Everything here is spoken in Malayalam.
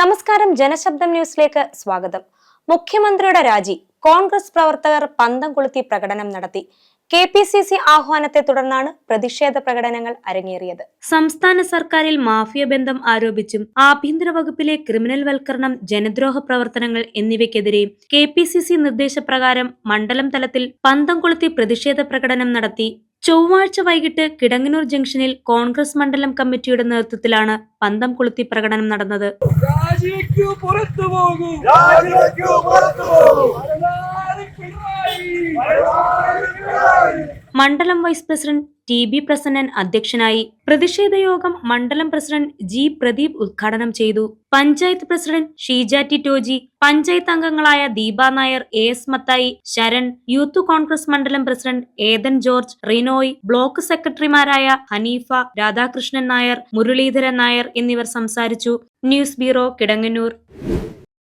നമസ്കാരം ജനശബ്ദം ന്യൂസിലേക്ക് സ്വാഗതം. മുഖ്യമന്ത്രിയുടെ രാജി കോൺഗ്രസ് പ്രവർത്തകർ പന്തം കൊളുത്തി പ്രകടനം നടത്തി. കെ പി സി സി ആഹ്വാനത്തെ തുടർന്നാണ് പ്രതിഷേധ പ്രകടനങ്ങൾ അരങ്ങേറിയത്. സംസ്ഥാന സർക്കാരിൽ മാഫിയ ബന്ധം ആരോപിച്ചും ആഭ്യന്തര വകുപ്പിലെ ക്രിമിനൽ വൽക്കരണം ജനദ്രോഹ പ്രവർത്തനങ്ങൾ എന്നിവയ്ക്കെതിരെ കെ പി സി സി നിർദ്ദേശപ്രകാരം മണ്ഡലം തലത്തിൽ പന്തം കൊളുത്തി പ്രതിഷേധ പ്രകടനം നടത്തി ചൊവ്വാഴ്ച വൈകിട്ട് കിടങ്ങനൂർ ജംഗ്ഷനിൽ കോൺഗ്രസ് മണ്ഡലം കമ്മിറ്റിയുടെ നേതൃത്വത്തിലാണ് പന്തം കൊളുത്തി പ്രകടനം നടന്നത്. പുറത്തു പോകൂ രാജിവെക്കൂ പുറത്തു പോകൂ വരദാരി പിണറായി മണ്ഡലം vice president T B Prasannan അധ്യക്ഷനായി പ്രതിഷേധ യോഗം മണ്ഡലം പ്രസിഡന്റ് ജി പ്രദീപ് ഉദ്ഘാടനം ചെയ്തു. പഞ്ചായത്ത് പ്രസിഡന്റ് ഷീജ ടി ടോജി പഞ്ചായത്ത് അംഗങ്ങളായ Deepa Nair A S Mathai Saran youth Congress മണ്ഡലം പ്രസിഡന്റ് ഏതൻ ജോർജ് റിനോയ് ബ്ലോക്ക് സെക്രട്ടറിമാരായ ഹനീഫ രാധാകൃഷ്ണൻ നായർ മുരളീധരൻ നായർ എന്നിവർ സംസാരിച്ചു. News bureau Kidangannur.